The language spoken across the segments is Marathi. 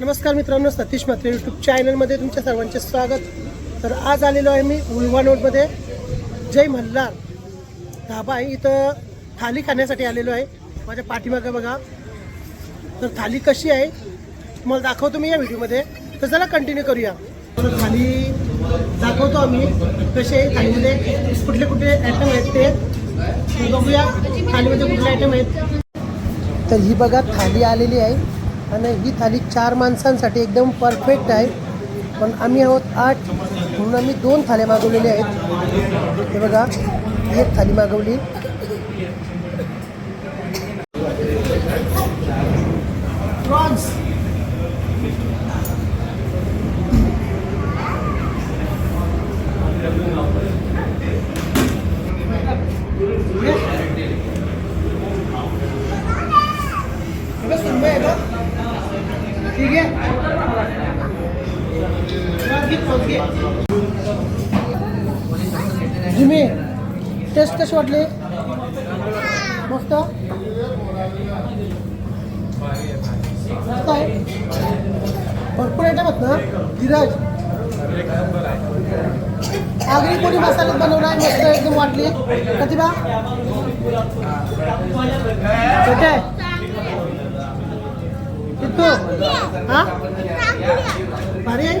नमस्कार मित्रांनो सतीश म्हात्रे यूट्यूब चॅनलमध्ये तुमच्या सर्वांचे स्वागत. तर आज आलेलो आहे मी उल्वा रोडमध्ये जय मल्हार. ढाबा आहे इथं थाली खाण्यासाठी आलेलो आहे. माझ्या पाठीमागं बघा. तर थाली कशी आहे तुम्हाला दाखवतो मी या व्हिडिओमध्ये. तर चला कंटिन्यू करूया. तर थाली दाखवतो आम्ही कसे आहे थालीमध्ये कुठले कुठले आयटम आहेत ते. बघूया थालीमध्ये कुठले आयटम आहेत. तर ही बघा थाली आलेली आहे. आणि ही थाली चार माणसांसाठी एकदम परफेक्ट आहे. पण आम्ही आहोत आठ म्हणून आम्ही दोन थाल्या मागवलेल्या आहेत. हे बघा एक थाली मागवली. प्रॉन्स ठीक आहे? प्रॉन्स जिमी टेस्ट कसे वाटले? मस्त? आहे. भरपूर आयटम आहेत ना? धीरज. आगरी कोणी मसाल्यात बनवला मस्त एकदम वाटली. प्रतिभा? कुठे आहे हा? भारी आहे.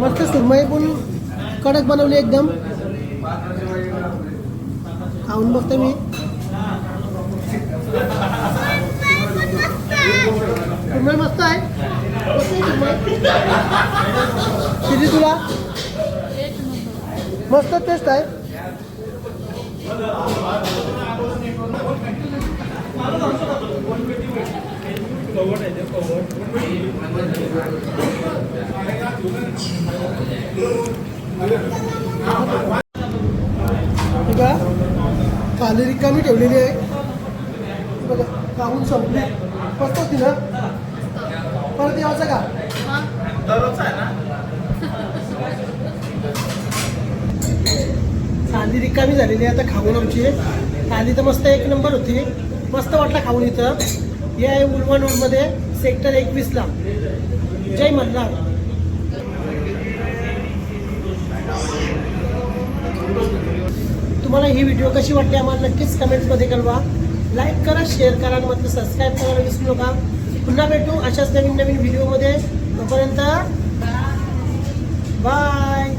मस्त सुरमई पण कडक बनवली एकदम. खाऊन बघते मी. सुरमई मस्त आहे. किती तुला? मस्त टेस्ट आहे. बघा थाली रिकामी ठेवलेली आहे. बघा खाऊन संपली. ना. परत यायचं का? थाली रिकामी झालेली आहे आता खाऊन आमची. थाली तर मस्त एक नंबर होती. मस्त वाटलं खाऊन इथं. हे आहे उलवा मध्ये सेक्टर एकवीसला. जय मल्हार. तुम्हाला ही व्हिडिओ कशी वाटते आम्हाला नक्कीच कमेंट्समध्ये कळवा. लाईक करा शेअर करा आणि मात्र सबस्क्राईब करायला विसरू नका. पुन्हा भेटू अशाच नवीन नवीन व्हिडिओमध्ये. तोपर्यंत बाय